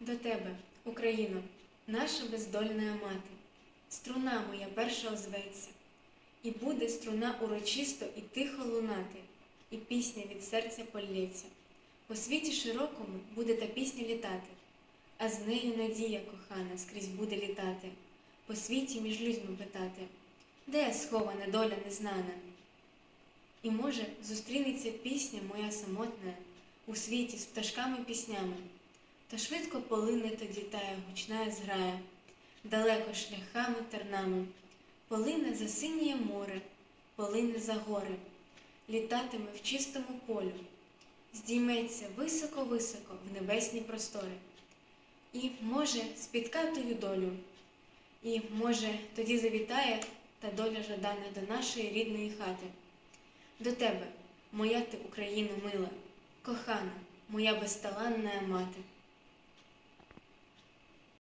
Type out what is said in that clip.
До тебе, Україно, наша бездольна мати, струна моя перша озветься, і буде струна урочисто і тихо лунати, і пісня від серця полється. По світі широкому буде та пісня літати, а з нею надія кохана скрізь буде літати, по світі між людьми питати, де схована доля незнана? І може зустрінеться пісня моя самотна у світі з пташками піснями. Та швидко полине тоді тая гучна зграя, далеко шляхами тернами, полине за синє море, полине за гори, літатиме в чистому полю, здійметься високо-високо в небесні простори. І, може, спітка тою долю, і, може, тоді завітає та доля жадана до нашої рідної хати. До тебе, моя ти Україна мила, кохана, моя безталанна мати.